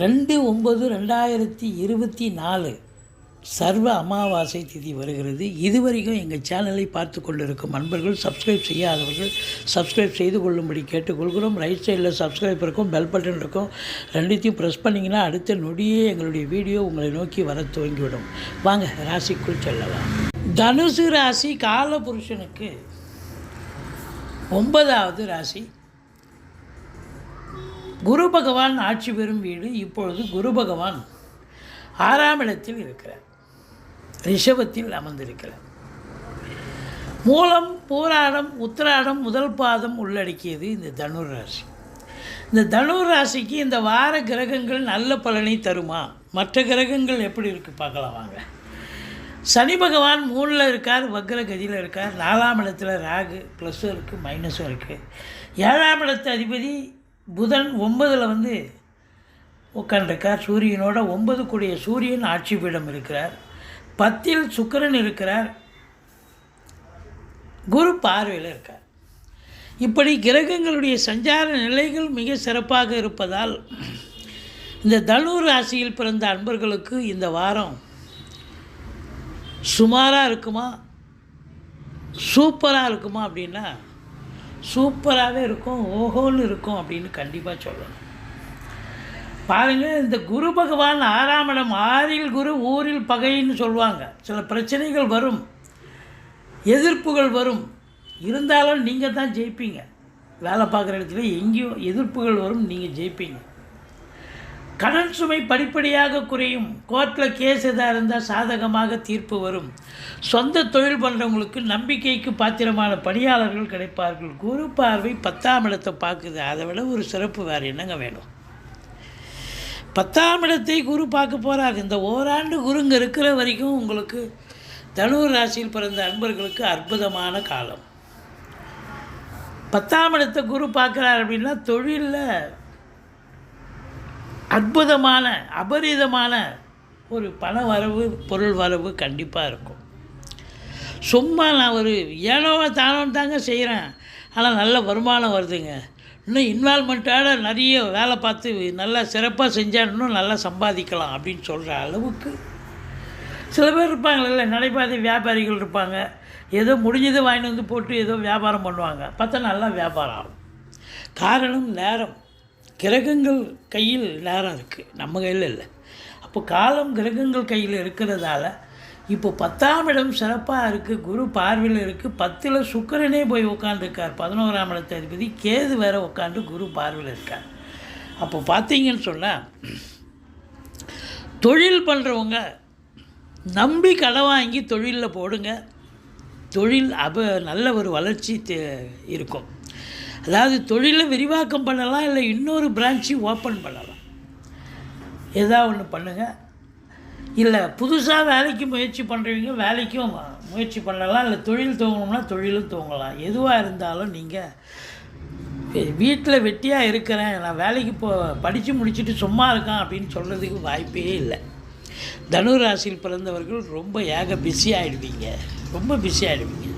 ரெண்டு ஒம்பது ரெண்டாயிரத்தி இருபத்தி நாலு சர்வ அமாவாசை திதி வருகிறது. இதுவரைக்கும் எங்கள் சேனலை பார்த்து கொண்டிருக்கும் அன்பர்கள் சப்ஸ்கிரைப் செய்யாதவர்கள் சப்ஸ்கிரைப் செய்து கொள்ளும்படி கேட்டுக்கொள்கிறோம். ரைட் சைடில் சப்ஸ்கிரைப் இருக்கும் பெல் பட்டன் இருக்கும். ரெண்டுத்தையும் ப்ரெஸ் பண்ணிங்கன்னா அடுத்த நொடியே எங்களுடைய வீடியோ உங்களை நோக்கி வர துவங்கிவிடும். வாங்க ராசிக்குள் செல்லலாம். தனுசு ராசி கால புருஷனுக்கு ஒன்பதாவது ராசி குரு பகவான் ஆட்சி பெறும் வீடு இப்பொழுது குரு பகவான் ஆறாம் இடத்தில் இருக்கிறார். ரிஷபத்தில் அமர்ந்திருக்கிறார். மூலம் பூராடம் உத்திராடம் முதல் பாதம் உள்ளடக்கியது இந்த தனுர் ராசி இந்த தனுர் ராசிக்கு இந்த வார கிரகங்கள் நல்ல பலனை தருமா? மற்ற கிரகங்கள் எப்படி இருக்குது பார்க்கலாம் வாங்க. சனி பகவான் மூணில் இருக்கார் வக்ர கதியில் இருக்கார். நாலாம் இடத்துல ராகு ப்ளஸ்ஸும் இருக்குது மைனஸும் இருக்குது ஏழாம் இடத்து அதிபதி புதன் ஒன்பதில் வந்து உட்காண்டிருக்கார் சூரியனோட ஒன்பது கூடிய சூரியன் ஆட்சி பீடம் இருக்கிறார். பத்தில் சுக்கிரன் இருக்கிறார். குரு பார்வையில் இருக்கார். இப்படி கிரகங்களுடைய சஞ்சார நிலைகள் மிக சிறப்பாக இருப்பதால் இந்த தனு ராசியில் பிறந்த அன்பர்களுக்கு இந்த வாரம் சுமாராக இருக்குமா? சூப்பராக இருக்குமா அப்படின்னா சூப்பராகவே இருக்கும் ஓஹோன்னு இருக்கும் அப்படின்னு கண்டிப்பாக சொல்லணும். பாருங்கள் இந்த குரு பகவான் ஆறாம் இடம் ஆறில் குரு ஊரில் பகைன்னு சொல்லுவாங்க. சில பிரச்சனைகள் வரும் எதிர்ப்புகள் வரும். இருந்தாலும் நீங்கள் தான் ஜெயிப்பீங்க. வேலை பார்க்குற இடத்துல எங்கேயோ எதிர்ப்புகள் வரும் நீங்கள் ஜெயிப்பீங்க. கடன் சுமை படிப்படியாக குறையும். கோர்ட்டில் கேஸ் எதாக இருந்தால் சாதகமாக தீர்ப்பு வரும். சொந்த தொழில் பண்ணுறவங்களுக்கு நம்பிக்கைக்கு பாத்திரமான பணியாளர்கள் கிடைப்பார்கள். குரு பார்வை பத்தாம் இடத்தை பார்க்குது. அதை விட ஒரு சிறப்பு வேறு என்னங்க வேணும்? பத்தாம் இடத்தை குரு பார்க்க போகிறார் இந்த ஓராண்டு குருங்க இருக்கிற வரைக்கும் உங்களுக்கு தனுர் ராசியில் பிறந்த அன்பர்களுக்கு அற்புதமான காலம். பத்தாம் இடத்தை குரு பார்க்குறார் அப்படின்னா தொழிலில் அற்புதமான அபரிதமான ஒரு பண வரவு பொருள் வரவு கண்டிப்பாக இருக்கும். சும்மா நான் ஒரு ஏனோ தானோன்னு தாங்க செய்கிறேன் ஆனால் நல்ல வருமானம் வருதுங்க. இன்னும் இன்வால்மெண்ட்டோட நிறைய வேலை பார்த்து நல்லா சிறப்பாக செஞ்சால் இன்னும் நல்லா சம்பாதிக்கலாம் அப்படின்னு சொல்கிற அளவுக்கு. சில பேர் இருப்பாங்கள்ல நடைபாதை வியாபாரிகள் இருப்பாங்க. ஏதோ முடிஞ்சதை வாங்கிட்டு வந்து போட்டு ஏதோ வியாபாரம் பண்ணுவாங்க. பார்த்தா நல்லா வியாபாரம் ஆகும். காரணம் நேரம். கிரகங்கள் கையில் நேரம் இருக்குது நம்ம கையில் இல்லை. அப்போ காலம் கிரகங்கள் கையில் இருக்கிறதால இப்போ பத்தாம் இடம் சிறப்பாக இருக்குது குரு பார்வையில் இருக்குது பத்தில் சுக்கிரனே போய் உட்காந்துருக்கார் பதினோராம் இடத்த அதிபதி கேது வேற உட்காந்து குரு பார்வையில் இருக்கார். அப்போ பார்த்தீங்கன்னு சொன்னால் தொழில் பண்ணுறவங்க நம்பி கடை வாங்கி தொழிலில் போடுங்க. தொழில் அப நல்ல ஒரு வளர்ச்சி தே- இருக்கும். அதாவது தொழிலை விரிவாக்கம் பண்ணலாம் இல்லை இன்னொரு பிரான்ச்சு ஓப்பன் பண்ணலாம். எதா ஒன்று பண்ணுங்கள் இல்லை புதுசாக வேலைக்கு முயற்சி பண்ணுறவங்க வேலைக்கும் முயற்சி பண்ணலாம் இல்லை தொழில் துவங்கணும்னா தொழிலும் துவங்கலாம். எதுவாக இருந்தாலும் நீங்கள் வீட்டில் வெட்டியாக இருக்கிறேன் நான் வேலைக்கு போ படித்து முடிச்சுட்டு சும்மா இருக்கான் அப்படின்னு சொல்கிறதுக்கு வாய்ப்பே இல்லை. தனுராசியில் பிறந்தவர்கள் ரொம்ப ஏக பிஸி ஆகிடுவீங்க ரொம்ப பிஸி ஆகிடுவீங்க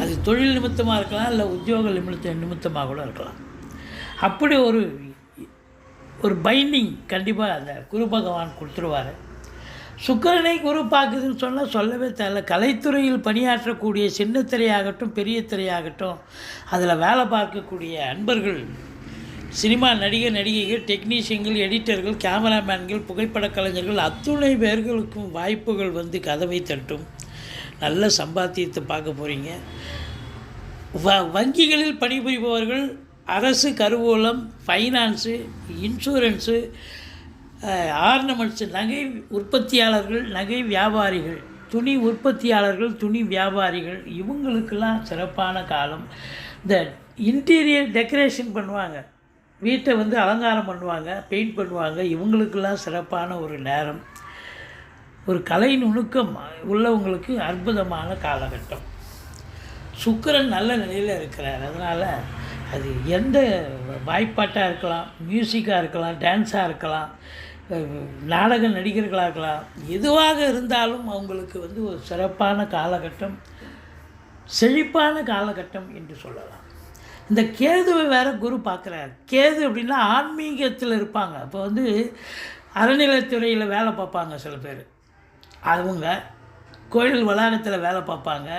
அது தொழில் நிமித்தமாக இருக்கலாம் இல்லை உத்தியோக நிமித்த நிமித்தமாக கூட இருக்கலாம். அப்படி ஒரு ஒரு பைண்டிங் கண்டிப்பாக அந்த குரு பகவான் கொடுத்துருவார். சுக்கிரனை குரு பார்க்குதுன்னு சொன்னால் சொல்லவே தேவை கலைத்துறையில் பணியாற்றக்கூடிய சின்ன திரையாகட்டும் பெரிய திரையாகட்டும் அதில் வேலை பார்க்கக்கூடிய அன்பர்கள் சினிமா நடிகர் நடிகைகள் டெக்னீஷியன்கள் எடிட்டர்கள் கேமராமேன்கள் புகைப்பட கலைஞர்கள் அத்துணை பேர்களுக்கும் வாய்ப்புகள் வந்து கதவை தட்டும். நல்ல சம்பாத்தியத்தை பார்க்க போகிறீங்க வ வங்கிகளில் பணிபுரிபவர்கள் அரசு கருவூலம் ஃபைனான்ஸு இன்சூரன்ஸு ஆர்னமெண்ட்ஸு நகை உற்பத்தியாளர்கள் நகை வியாபாரிகள் துணி உற்பத்தியாளர்கள் துணி வியாபாரிகள் இவங்களுக்கெல்லாம் சிறப்பான காலம். இந்த இன்டீரியர் டெக்கரேஷன் பண்ணுவாங்க. வீட்டை வந்து அலங்காரம் பண்ணுவாங்க பெயிண்ட் பண்ணுவாங்க. இவங்களுக்கெல்லாம் சிறப்பான ஒரு நேரம். ஒரு கலை நுணுக்கம் உள்ளவங்களுக்கு அற்புதமான காலகட்டம். சுக்கரன் நல்ல நிலையில் இருக்கிறார். அதனால் அது எந்த வாய்ப்பாட்டாக இருக்கலாம் மியூசிக்காக இருக்கலாம் டான்ஸாக இருக்கலாம் நாடக நடிகர்களாக இருக்கலாம் எதுவாக இருந்தாலும் அவங்களுக்கு வந்து ஒரு சிறப்பான காலகட்டம் செழிப்பான காலகட்டம் என்று சொல்லலாம். இந்த கேதுவை வேற குரு பார்க்குறாரு. கேது அப்படின்னா ஆன்மீகத்தில் இருப்பாங்க. அப்போ வந்து அறநிலைத்துறையில் வேலை பார்ப்பாங்க சில பேர். அவங்க கோயில் வளாகத்தில் வேலை பார்ப்பாங்க.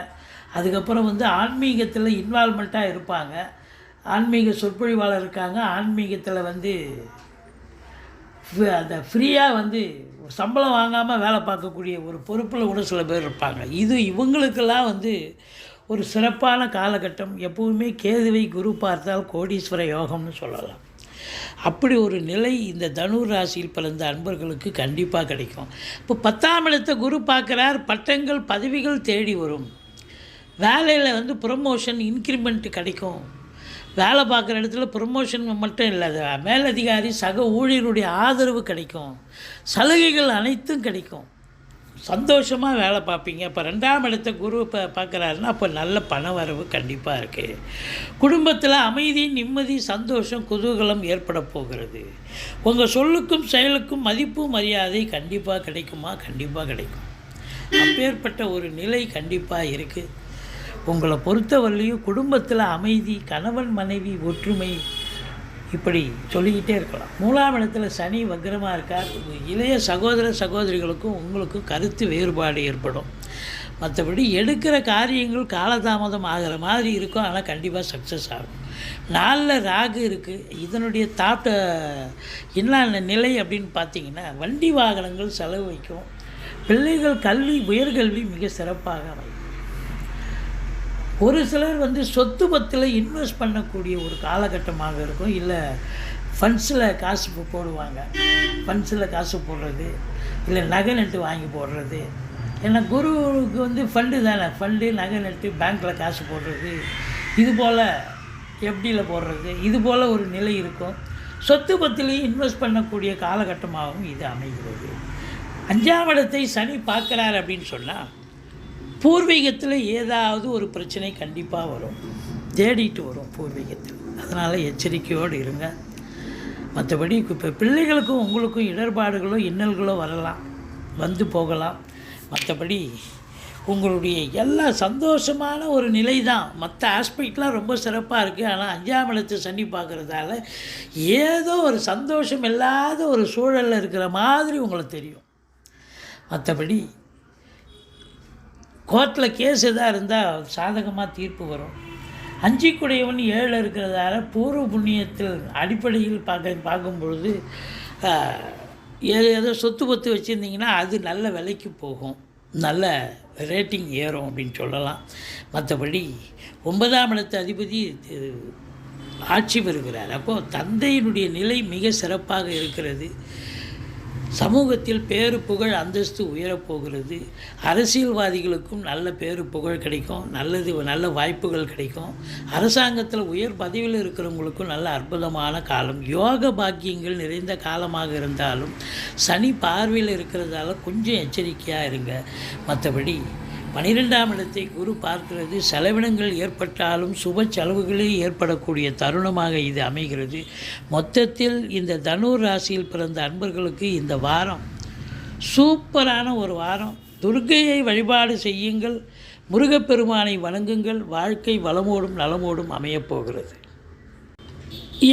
அதுக்கப்புறம் வந்து ஆன்மீகத்தில் இன்வால்மெண்ட்டாக இருப்பாங்க. ஆன்மீக சொற்பொழிவாளர் இருக்காங்க. ஆன்மீகத்தில் வந்து அந்த ஃப்ரீயாக வந்து சம்பளம் வாங்காமல் வேலை பார்க்கக்கூடிய ஒரு பொறுப்பில் கூட சில பேர் இருப்பாங்க. இது இவங்களுக்கெல்லாம் வந்து ஒரு சிறப்பான காலகட்டம். எப்பவுமே கேதுவை குரு பார்த்தால் கோடீஸ்வர யோகம்னு சொல்லலாம். அப்படி ஒரு நிலை இந்த தனுர் ராசியில் பிறந்த அன்பர்களுக்கு கண்டிப்பாக கிடைக்கும். இப்போ பத்தாம் இடத்தை குரு பார்க்குறார் பட்டங்கள் பதவிகள் தேடி வரும். வேலையில் வந்து ப்ரொமோஷன் இன்க்ரிமெண்ட் கிடைக்கும். வேலை பார்க்குற இடத்துல ப்ரொமோஷன் மட்டும் இல்லை மேலதிகாரி சக ஊழியருடைய ஆதரவு கிடைக்கும். சலுகைகள் அனைத்தும் கிடைக்கும். சந்தோஷமாக வேலை பார்ப்பீங்க. இப்போ ரெண்டாம் இடத்த குரு இப்போ பார்க்குறாருன்னா அப்போ நல்ல பண வரவு கண்டிப்பாக இருக்குது குடும்பத்தில் அமைதி நிம்மதி சந்தோஷம் குதூகலம் ஏற்பட போகிறது. உங்கள் சொல்லுக்கும் செயலுக்கும் மதிப்பு மரியாதை கண்டிப்பாக கிடைக்குமா? கண்டிப்பாக கிடைக்கும். அப்பேற்பட்ட ஒரு நிலை கண்டிப்பாக இருக்குது உங்களை பொறுத்தவரையிலையும் குடும்பத்தில் அமைதி கணவன் மனைவி ஒற்றுமை இப்படி சொல்லிக்கிட்டே இருக்கலாம். மூணாம் இடத்துல சனி வக்ரமாக இருக்கார். இளைய சகோதர சகோதரிகளுக்கும் உங்களுக்கும் கருத்து வேறுபாடு ஏற்படும். மற்றபடி எடுக்கிற காரியங்கள் காலதாமதம் ஆகிற மாதிரி இருக்கும். ஆனால் கண்டிப்பாக சக்ஸஸ் ஆகும். நாளில் ராகு இருக்குது இதனுடைய தாட்ட என்ன நிலை அப்படின்னு பார்த்தீங்கன்னா வண்டி வாகனங்கள் செலவு வைக்கும். பிள்ளைகள் கல்வி உயர்கல்வி மிக சிறப்பாக அமையும். ஒரு சிலர் வந்து சொத்து பத்தில் இன்வெஸ்ட் பண்ணக்கூடிய ஒரு காலகட்டமாக இருக்கும். இல்லை ஃபண்ட்ஸில் காசு போடுவாங்க. ஃபண்ட்ஸில் காசு போடுறது இல்லை நகை நட்டு வாங்கி போடுறது. ஏன்னா குருவுக்கு வந்து ஃபண்டு தானே. ஃபண்டு நகை நட்டு பேங்க்கில் காசு போடுறது. இது போல் எஃப்டியில் போடுறது. இது போல் ஒரு நிலை இருக்கும். சொத்து பத்திலையும் இன்வெஸ்ட் பண்ணக்கூடிய காலகட்டமாகவும் இது அமைகிறது. அஞ்சாம் இடத்தை சனி பார்க்குறார் அப்படின்னு சொன்னால் பூர்வீகத்தில் ஏதாவது ஒரு பிரச்சனை கண்டிப்பாக வரும். தேடிட்டு வரும் பூர்வீகத்தில். அதனால் எச்சரிக்கையோடு இருங்க. மற்றபடி இப்போ பிள்ளைகளுக்கும் உங்களுக்கும் இடர்பாடுகளோ இன்னல்களோ வரலாம். வந்து போகலாம். மற்றபடி உங்களுடைய எல்லா சந்தோஷமான ஒரு நிலை தான் மற்ற ஆஸ்பெக்ட்லாம் ரொம்ப சிறப்பாக இருக்குது ஆனால் அஞ்சாம் இடத்து சனி பார்க்குறதால ஏதோ ஒரு சந்தோஷம் இல்லாத ஒரு சூழலில் இருக்கிற மாதிரி உங்களுக்கு தெரியும். மற்றபடி கோர்ட்டில் கேஸ் எதாக இருந்தால் சாதகமாக தீர்ப்பு வரும். அஞ்சு குடையவன் ஏழு இருக்கிறதால பூர்வ புண்ணியத்தில் அடிப்படையில் பார்க்க பார்க்கும் பொழுது ஏதோ ஏதோ சொத்து பத்து வச்சுருந்தீங்கன்னா அது நல்ல விலைக்கு போகும். நல்ல ரேட்டிங் ஏறும் அப்படின்னு சொல்லலாம். மற்றபடி ஒன்பதாம் இடத்து அதிபதி ஆட்சி பெறுகிறார். அப்போது தந்தையினுடைய நிலை மிக சிறப்பாக இருக்கிறது. சமூகத்தில் பேரு புகழ் அந்தஸ்து உயரப்போகிறது. அரசியல்வாதிகளுக்கும் நல்ல பேரு புகழ் கிடைக்கும். நல்லது நல்ல வாய்ப்புகள் கிடைக்கும். அரசாங்கத்தில் உயர் பதவியில் இருக்கிறவங்களுக்கும் நல்ல அற்புதமான காலம். யோக பாக்கியங்கள் நிறைந்த காலமாக இருந்தாலும் சனி பார்வையில் இருக்கிறதால கொஞ்சம் எச்சரிக்கையாக இருங்க. மற்றபடி பனிரெண்டாம் இடத்தை குரு பார்க்கிறது செலவினங்கள் ஏற்பட்டாலும் சுப செலவுகளே ஏற்படக்கூடிய தருணமாக இது அமைகிறது. மொத்தத்தில் இந்த தனுர் ராசியில் பிறந்த அன்பர்களுக்கு இந்த வாரம் சூப்பரான ஒரு வாரம். துர்கையை வழிபாடு செய்யுங்கள் முருகப்பெருமானை வணங்குங்கள் வாழ்க்கை வளமோடும் நலமோடும் அமையப்போகிறது.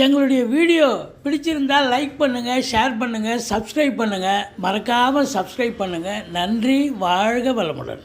எங்களுடைய வீடியோ பிடிச்சிருந்தால் லைக் பண்ணுங்கள் ஷேர் பண்ணுங்கள் சப்ஸ்கிரைப் பண்ணுங்கள் மறக்காமல் சப்ஸ்கிரைப் பண்ணுங்கள் நன்றி வாழ்க வளமுடன்.